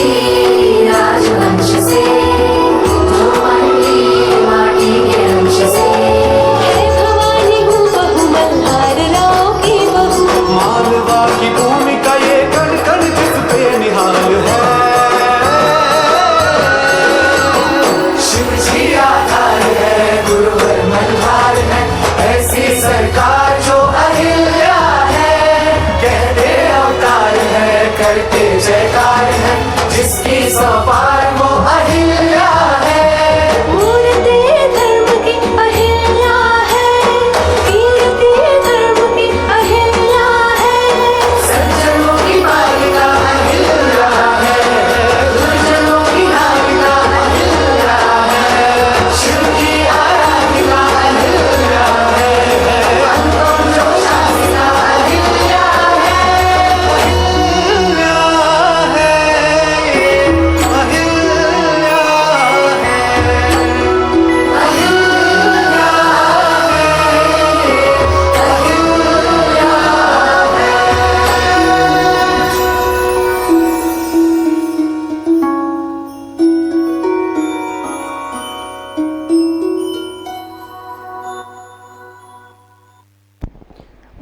see.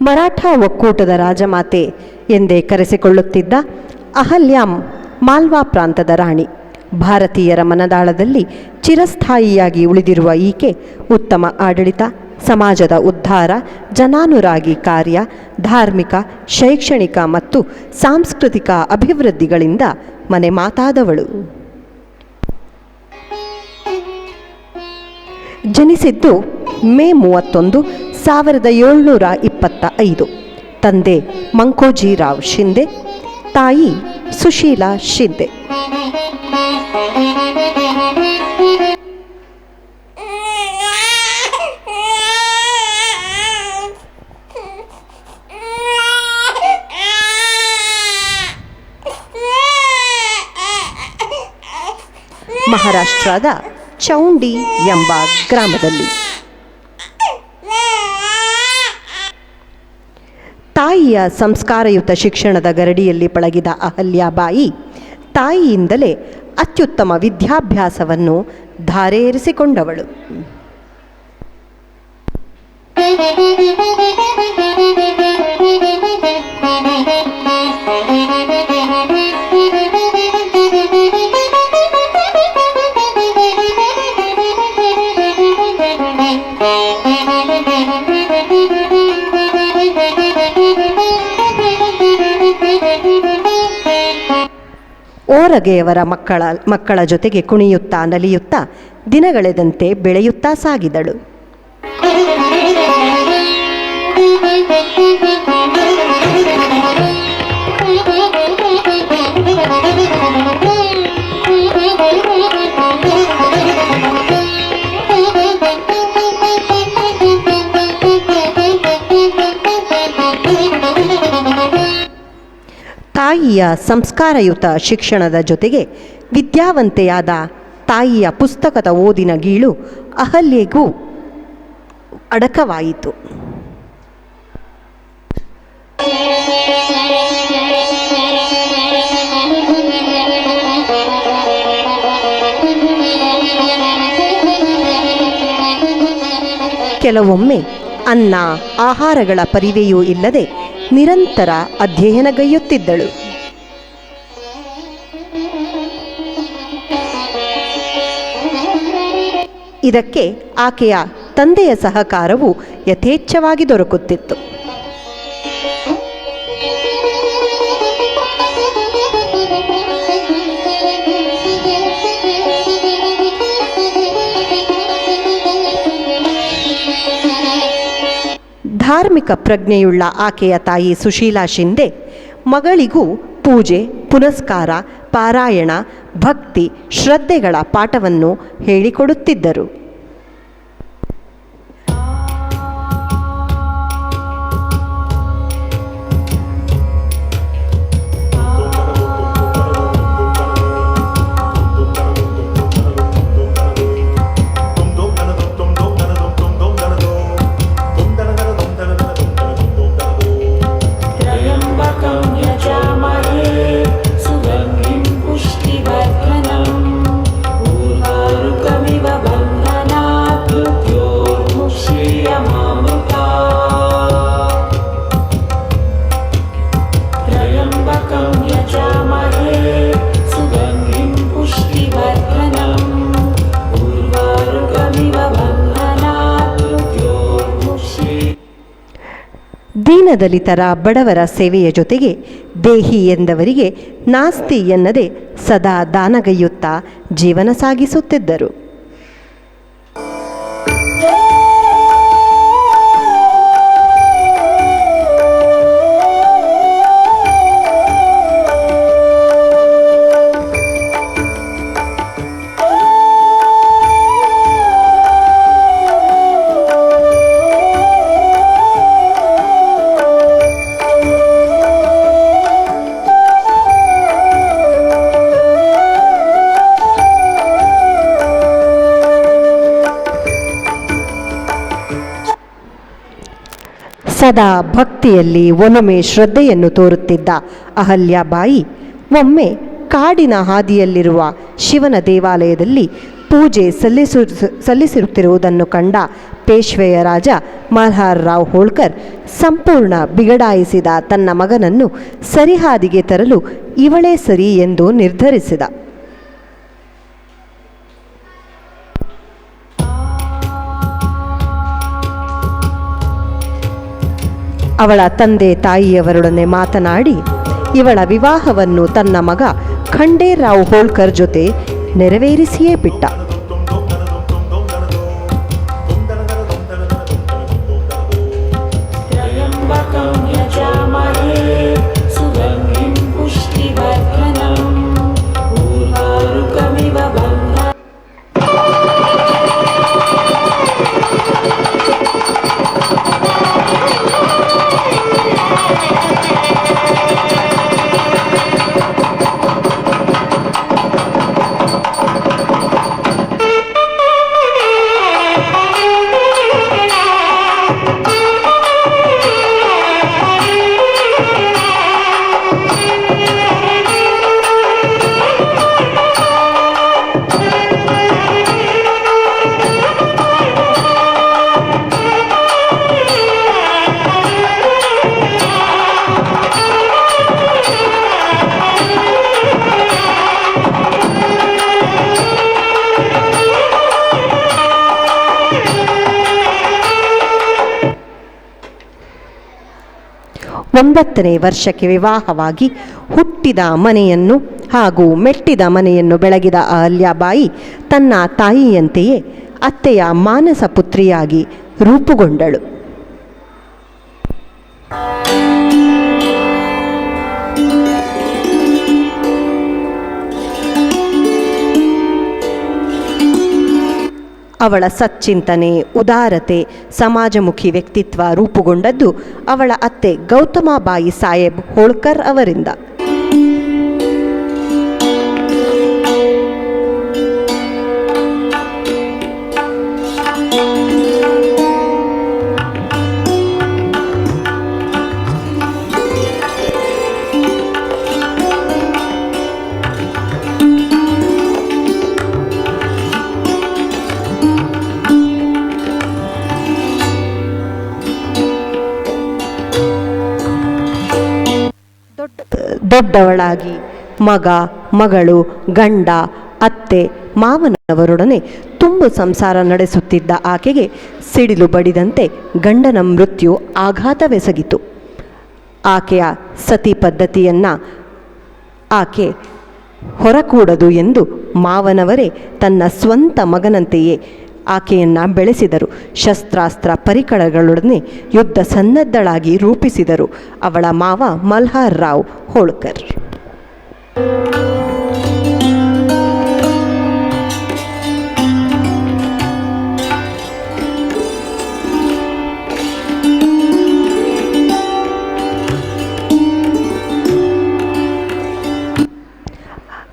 Maratha ಒಕ್ಕೂಟದ ರಾಜಮಾತೆ ಎಂದೇ ಕರೆಸಿಕೊಳ್ಳುತ್ತಿದ್ದ ಅಹಲ್ಯಾಂ ಮಾಲ್ವಾ ಪ್ರಾಂತದ ರಾಣಿ. ಭಾರತೀಯರ ಮನದಾಳದಲ್ಲಿ ಚಿರಸ್ಥಾಯಿಯಾಗಿ ಉಳಿದಿರುವ ಈಕೆ ಉತ್ತಮ ಆಡಳಿತ, ಸಮಾಜದ ಉದ್ಧಾರ, ಜನಾನುರಾಗಿ ಕಾರ್ಯ, ಧಾರ್ಮಿಕ, ಶೈಕ್ಷಣಿಕ ಮತ್ತು ಸಾಂಸ್ಕೃತಿಕ ಅಭಿವೃದ್ಧಿಗಳಿಂದ ಮನೆ ಮಾತಾದವಳು ಜನಿಸಿದ್ದು ಮೇ ಮೂವತ್ತೊಂದು ಸಾವಿರದ ಏಳ್ನೂರ ಇಪ್ಪತ್ತ ಐದು ತಂದೆ ಮಂಕೋಜಿರಾವ್ ಶಿಂದೆ ತಾಯಿ ಸುಶೀಲಾ ಶಿಂದೆ. ಮಹಾರಾಷ್ಟ್ರದ ಚೌಂಡಿ ಎಂಬ ಗ್ರಾಮದಲ್ಲಿ ತಾಯಿಯ ಸಂಸ್ಕಾರಯುತ ಶಿಕ್ಷಣದ ಗರಡಿಯಲ್ಲಿ ಪಳಗಿದ ಅಹಲ್ಯಾಬಾಯಿ ತಾಯಿಯಿಂದಲೇ ಅತ್ಯುತ್ತಮ ವಿದ್ಯಾಭ್ಯಾಸವನ್ನು ಧಾರೇರಿಸಿಕೊಂಡವಳು. ಓರಗೆಯವರ ಮಕ್ಕಳ ಮಕ್ಕಳ ಜೊತೆಗೆ ಕುಣಿಯುತ್ತಾ ನಲಿಯುತ್ತಾ ದಿನಗಳೆದಂತೆ ಬೆಳೆಯುತ್ತಾ ಸಾಗಿದಳು. ತಾಯಿಯ ಸಂಸ್ಕಾರಯುತ ಶಿಕ್ಷಣದ ಜೊತೆಗೆ ವಿದ್ಯಾವಂತೆಯಾದ ತಾಯಿಯ ಪುಸ್ತಕದ ಓದಿನ ಗೀಳು ಅಹಲ್ಯೆಗೂ ಅಡಕವಾಯಿತು. ಕೆಲವೊಮ್ಮೆ ಅನ್ನ, ಆಹಾರಗಳ ಪರಿವೆಯೂ ಇಲ್ಲದೆ ನಿರಂತರ ಅಧ್ಯಯನಗೈಯುತ್ತಿದ್ದಳು ಇದಕ್ಕೆ ಆಕೆಯ ತಂದೆಯ ಸಹಕಾರವು ಯಥೇಚ್ಛವಾಗಿ ದೊರಕುತ್ತಿತ್ತು. ಧಾರ್ಮಿಕ ಪ್ರಜ್ಞೆಯುಳ್ಳ ಆಕೆಯ ತಾಯಿ ಸುಶೀಲಾ ಶಿಂದೆ ಮಗಳಿಗೂ ಪೂಜೆ, ಪುನಸ್ಕಾರ, ಪಾರಾಯಣ, ಭಕ್ತಿ, ಶ್ರದ್ಧೆಗಳ ಪಾಠವನ್ನು ಹೇಳಿಕೊಡುತ್ತಿದ್ದರು. ದೀನದಲಿತರ ಬಡವರ ಸೇವೆಯ ಜೊತೆಗೆ ದೇಹಿ ಎಂದವರಿಗೆ ನಾಸ್ತಿ ಎನ್ನದೆ ಸದಾ ದಾನಗೈಯುತ್ತಾ ಜೀವನ ಸಾಗಿಸುತ್ತಿದ್ದರು. ಸದಾ ಭಕ್ತಿಯಲ್ಲಿ ಒಲುಮೆ ಶ್ರದ್ಧೆಯನ್ನು ತೋರುತ್ತಿದ್ದ ಅಹಲ್ಯಾಬಾಯಿ, ಒಮ್ಮೆ ಕಾಡಿನ ಹಾದಿಯಲ್ಲಿರುವ ಶಿವನ ದೇವಾಲಯದಲ್ಲಿ ಪೂಜೆ ಸಲ್ಲಿಸು, ಸಲ್ಲಿಸಿರುತ್ತಿರುವುದನ್ನು ಕಂಡ ಪೇಶ್ವೆಯ ರಾಜ ಮಲ್ಹಾರ್ ರಾವ್ ಹೋಳ್ಕರ್ ಸಂಪೂರ್ಣ ಬಿಗಡಾಯಿಸಿದ ತನ್ನ ಮಗನನ್ನು ಸರಿಹಾದಿಗೆ ತರಲು ಇವಳೇ ಸರಿ ಎಂದು ನಿರ್ಧರಿಸಿದ. ಅವಳ ತಂದೆ ತಾಯಿಯವರೊಡನೆ ಮಾತನಾಡಿ ಇವಳ ವಿವಾಹವನ್ನು ತನ್ನ ಮಗ ಖಂಡೇರಾವ್ ಹೋಳ್ಕರ್ ಜೊತೆ ನೆರವೇರಿಸಿಯೇ ಬಿಟ್ಟ. ಒಂಬತ್ತನೇ ವರ್ಷಕ್ಕೆ ವಿವಾಹವಾಗಿ ಹುಟ್ಟಿದ ಮನೆಯನ್ನು ಹಾಗೂ ಮೆಟ್ಟಿದ ಮನೆಯನ್ನು ಬೆಳಗಿದ ಅಹಲ್ಯಾಬಾಯಿ ತನ್ನ ತಾಯಿಯಂತೆಯೇ ಅತ್ತೆಯ ಮಾನಸ ಪುತ್ರಿಯಾಗಿ ರೂಪುಗೊಂಡಳು. ಅವಳ ಸಚ್ಚಿಂತನೆ ಉದಾರತೆ ಸಮಾಜಮುಖಿ ವ್ಯಕ್ತಿತ್ವ ರೂಪುಗೊಂಡದ್ದು ಅವಳ ಅತ್ತೆ ಗೌತಮಾಬಾಯಿ ಸಾಹೇಬ್ ಹೋಳ್ಕರ್ ಅವರಿಂದ. ದೊಡ್ಡವಳಾಗಿ. ಮಗ, ಮಗಳು, ಗಂಡ, ಅತ್ತೆ, ಮಾವನವರೊಡನೆ ತುಂಬ ಸಂಸಾರ ನಡೆಸುತ್ತಿದ್ದ ಆಕೆಗೆ ಸಿಡಿಲು ಬಡಿದಂತೆ ಗಂಡನ ಮೃತ್ಯು ಆಘಾತವೆಸಗಿತು. ಆಕೆಯ ಸತಿ ಪದ್ಧತಿಯನ್ನು ಆಕೆ ಹೊರಕೂಡದು ಎಂದು ಮಾವನವರೇ ತನ್ನ ಸ್ವಂತ ಮಗನಂತೆಯೇ ಆಕೆಯನ್ನು ಬೆಳೆಸಿದರು. ಶಸ್ತ್ರಾಸ್ತ್ರ ಪರಿಕರಗಳೊಡನೆ ಯುದ್ಧ ಸನ್ನದ್ಧಳಾಗಿ ರೂಪಿಸಿದರು. ಅವಳ ಮಾವ ಮಲ್ಹಾರ್ ರಾವ್ ಹೋಳ್ಕರ್.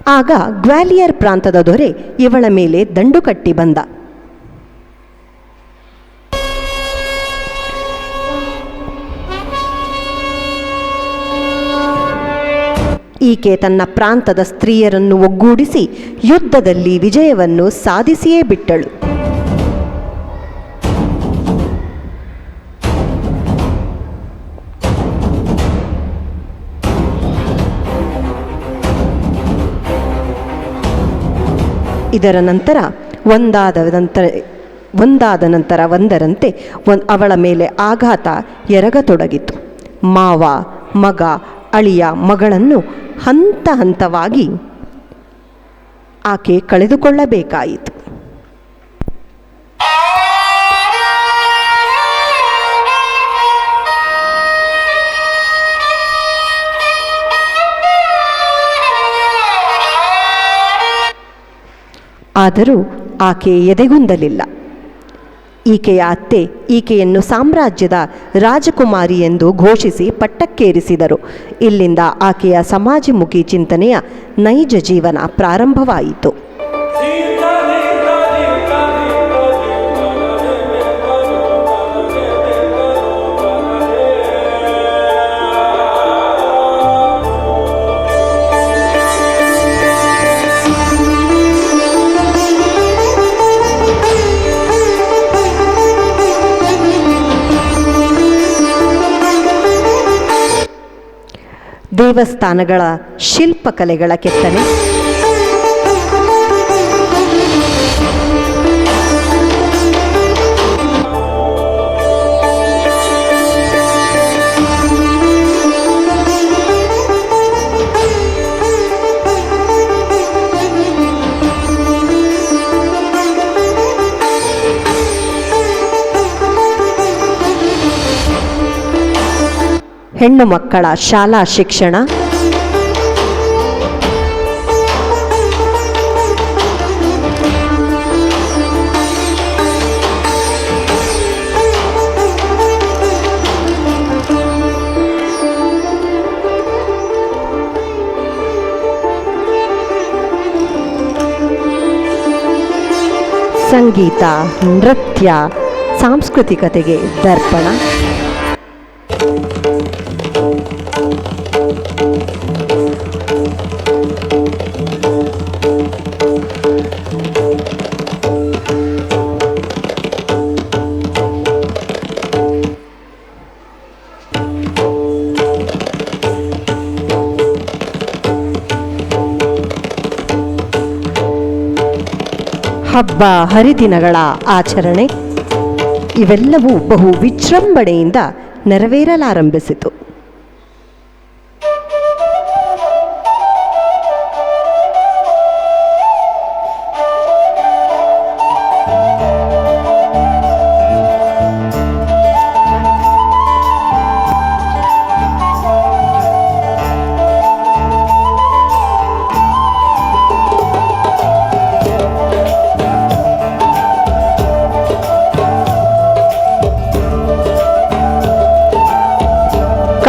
ಆಗ ಗ್ವಾಲಿಯರ್ ಪ್ರಾಂತದ ದೊರೆ ಇವಳ ಮೇಲೆ ದಂಡು ಕಟ್ಟಿ ಬಂದ. ಈಕೆ ತನ್ನ ಪ್ರಾಂತದ ಸ್ತ್ರೀಯರನ್ನು ಒಗ್ಗೂಡಿಸಿ ಯುದ್ಧದಲ್ಲಿ ವಿಜಯವನ್ನು ಸಾಧಿಸಿಯೇ ಬಿಟ್ಟಳು. ಇದರ ನಂತರ ಒಂದಾದ ನಂತರ ಒಂದಾದ ನಂತರ ಒಂದರಂತೆ ಅವಳ ಮೇಲೆ ಆಘಾತ ಎರಗತೊಡಗಿತು. ಮಾವ, ಮಗ ಅಳಿಯ ಮಗಳನ್ನು ಹಂತ ಹಂತವಾಗಿ ಆಕೆ ಕಳೆದುಕೊಳ್ಳಬೇಕಾಯಿತು. ಆದರೂ ಆಕೆ ಎದೆಗುಂದಲಿಲ್ಲ. ಈಕೆಯ ಅತ್ತೆ, ಈಕೆಯನ್ನು ಸಾಮ್ರಾಜ್ಯದ ರಾಜಕುಮಾರಿ ಎಂದು ಘೋಷಿಸಿ ಪಟ್ಟಕ್ಕೇರಿಸಿದರು. ಇಲ್ಲಿಂದ ಆಕೆಯ ಸಮಾಜಮುಖಿ ಚಿಂತನೆಯ ನೈಜ ಜೀವನ ಪ್ರಾರಂಭವಾಯಿತು. ದೇವಸ್ಥಾನಗಳ ಶಿಲ್ಪಕಲೆಗಳ ಕೆತ್ತನೆ. ಹೆಣ್ಣು ಮಕ್ಕಳ ಶಾಲಾ ಶಿಕ್ಷಣ. ಸಂಗೀತ ನೃತ್ಯ ಸಾಂಸ್ಕೃತಿಕತೆಗೆ ದರ್ಪಣ. ಹಬ್ಬ ಹರಿದಿನಗಳ ಆಚರಣೆ. ಇವೆಲ್ಲವೂ ಬಹು ವಿಜೃಂಭಣೆಯಿಂದ ನೆರವೇರಲಾರಂಭಿಸಿತು.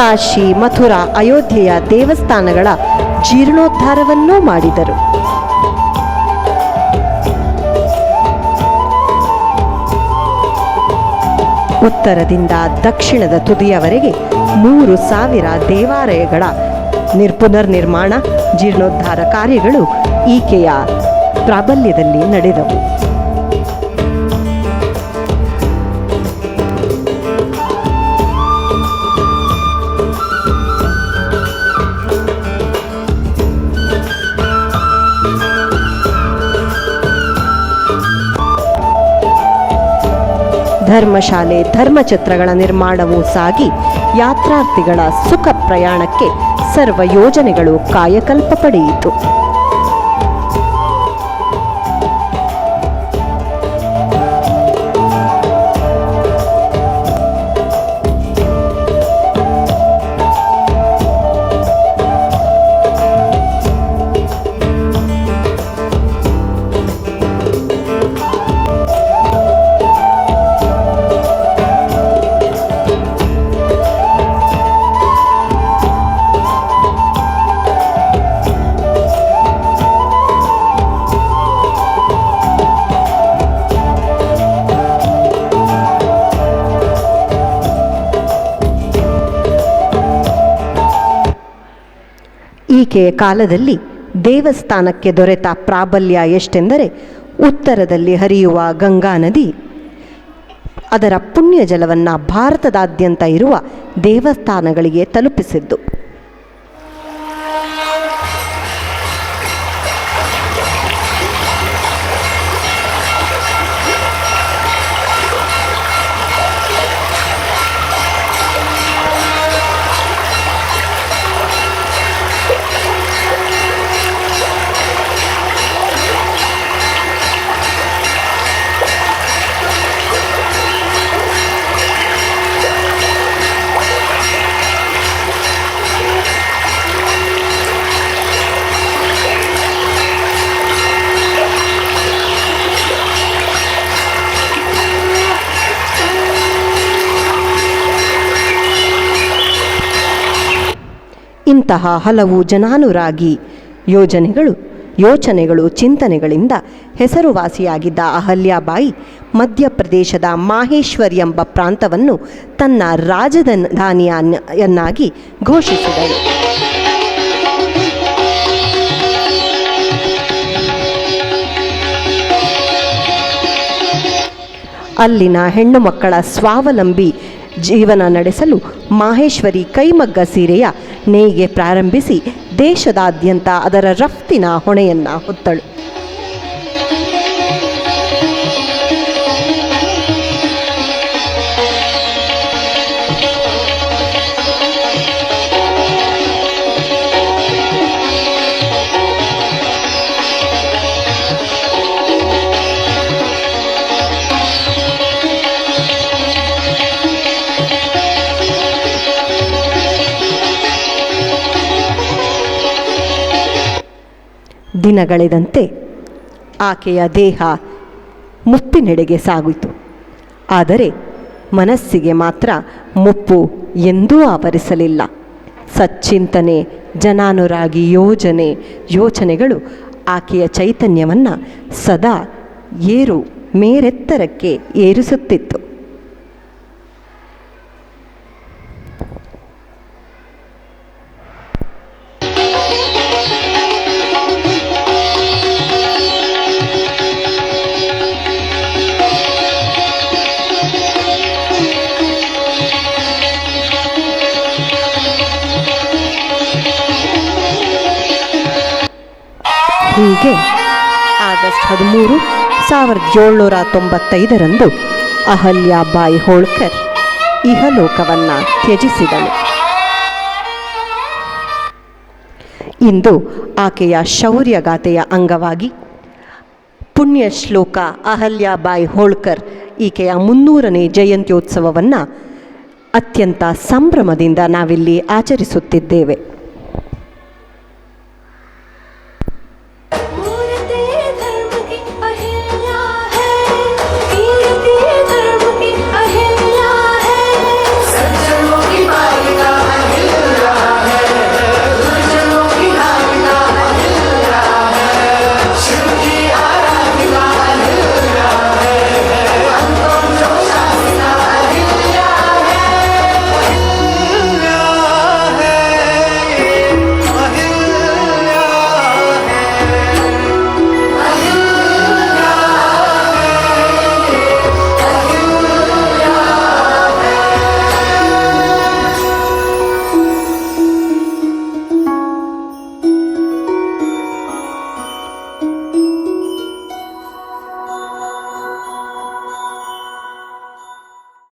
ಕಾಶಿ, ಮಥುರಾ, ಅಯೋಧ್ಯೆಯ ದೇವಸ್ಥಾನಗಳ ಜೀರ್ಣೋದ್ಧಾರವನ್ನೂ ಮಾಡಿದರು. ಉತ್ತರದಿಂದ ದಕ್ಷಿಣದ ತುದಿಯವರೆಗೆ ಮೂರು ಸಾವಿರ ದೇವಾಲಯಗಳ ನಿರ್ಪುನರ್ ನಿರ್ಮಾಣ ಜೀರ್ಣೋದ್ಧಾರ ಕಾರ್ಯಗಳು ಈಕೆಯ ಪ್ರಾಬಲ್ಯದಲ್ಲಿ ನಡೆದವು. ಧರ್ಮಶಾಲೆ ಧರ್ಮಛತ್ರಗಳ ನಿರ್ಮಾಣವೂ ಸಾಗಿ ಯಾತ್ರಾರ್ಥಿಗಳ ಸುಖ ಪ್ರಯಾಣಕ್ಕೆ ಸರ್ವ ಯೋಜನೆಗಳು ಕಾಯಕಲ್ಪ ಪಡೆಯಿತು. ಈಕೆಯ ಕಾಲದಲ್ಲಿ ದೇವಸ್ಥಾನಕ್ಕೆ ದೊರೆತ ಪ್ರಾಬಲ್ಯ ಎಷ್ಟೆಂದರೆ ಉತ್ತರದಲ್ಲಿ ಹರಿಯುವ ಗಂಗಾ ನದಿ. ಅದರ ಪುಣ್ಯ ಜಲವನ್ನು ಭಾರತದಾದ್ಯಂತ ಇರುವ ದೇವಸ್ಥಾನಗಳಿಗೆ ತಲುಪಿಸಿದ್ದು. ಇಂತಹ ಹಲವು ಜನಾನುರಾಗಿ ಯೋಜನೆಗಳು, ಯೋಚನೆಗಳು, ಚಿಂತನೆಗಳಿಂದ ಹೆಸರುವಾಸಿಯಾಗಿದ್ದ ಅಹಲ್ಯಾಬಾಯಿ ಮಧ್ಯಪ್ರದೇಶದ ಮಾಹೇಶ್ವರ್ ಎಂಬ ಪ್ರಾಂತವನ್ನು ತನ್ನ ರಾಜಧಾನಿಯನ್ನಾಗಿ ಘೋಷಿಸಿದರು ಅಲ್ಲಿನ ಹೆಣ್ಣು ಮಕ್ಕಳ ಸ್ವಾವಲಂಬಿ ಜೀವನ ನಡೆಸಲು ಮಾಹೇಶ್ವರಿ ಕೈಮಗ್ಗ ಸೀರೆಯ ನೇಯ್ಗೆ ಪ್ರಾರಂಭಿಸಿ ದೇಶದಾದ್ಯಂತ ಅದರ ರಫ್ತಿನ ಹೊಣೆಯನ್ನು ಹೊತ್ತಳು. ದಿನಗಳೆದಂತೆ ಆಕೆಯ ದೇಹ ಮುಪ್ಪಿನೆಡೆಗೆ ಸಾಗಿತು. ಆದರೆ ಮನಸ್ಸಿಗೆ ಮಾತ್ರ ಮುಪ್ಪು ಎಂದೂ ಆವರಿಸಲಿಲ್ಲ. ಸಚ್ಚಿಂತನೆ, ಜನಾನುರಾಗಿ ಯೋಜನೆ, ಯೋಚನೆಗಳು ಆಕೆಯ ಚೈತನ್ಯವನ್ನು ಸದಾ ಏರು ಮೇರೆತ್ತರಕ್ಕೆ ಏರಿಸುತ್ತಿತ್ತು. ಏಳ್ನೂರ ತೊಂಬತ್ತೈದರಂದು ಅಹಲ್ಯಾಬಾಯಿ ಹೋಳ್ಕರ್ ಇಹಲೋಕವನ್ನು ತ್ಯಜಿಸಿದಳು ಇಂದು ಆಕೆಯ ಶೌರ್ಯಗಾಥೆಯ ಅಂಗವಾಗಿ ಪುಣ್ಯ ಶ್ಲೋಕ ಅಹಲ್ಯಾಬಾಯಿ ಹೋಳ್ಕರ್ ಈಕೆಯ ಮುನ್ನೂರನೇ ಜಯಂತ್ಯೋತ್ಸವವನ್ನು ಅತ್ಯಂತ ಸಂಭ್ರಮದಿಂದ ನಾವಿಲ್ಲಿ ಆಚರಿಸುತ್ತಿದ್ದೇವೆ